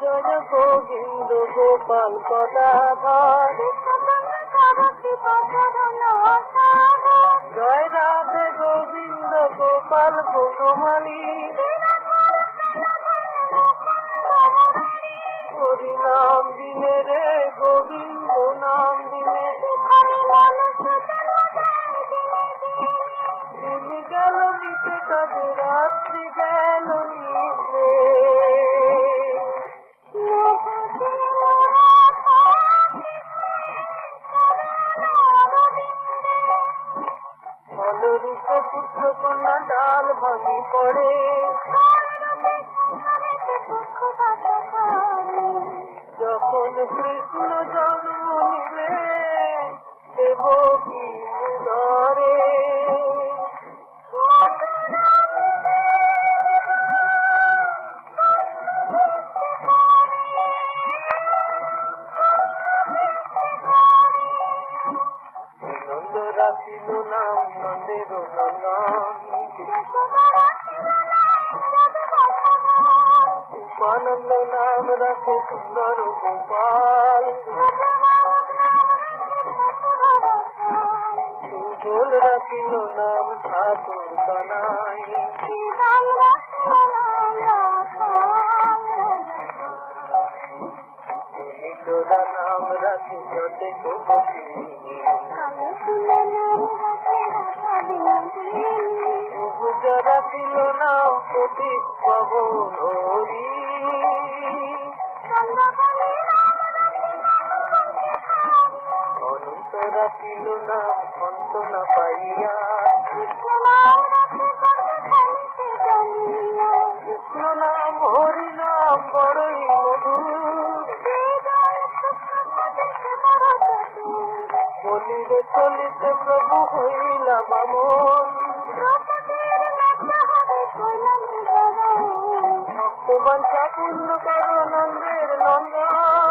জয় গোবিন্দ গোপাল কদাধর জয় রাধে গোবিন্দ গোপাল বনমালী হরি নাম দিনে রে গোবিন্দ নাম দিনে। দিন গেল নিতে তবে রাত্রি ফলরূপে পুত্র কন্যা ডাল ভাঙি পড়ে যখন কৃষ্ণ জন্ম রাখিল নাম নন্দের উপানন্দ নাম রাখে সুন্দর গোপাল সুজল রাখিল নাম ঠাকুর নাম রাখি যতে গোপী ছিল না প্রতীক পবন হরি। অনন্তরা ছিল না অন্ত না পাইয়া। কৃষ্ণ নাম হরি নাম বড়ই মধুর। চলিতে প্রভু হইলা ভগবান পূর্ণ করো নন্দের নন্দন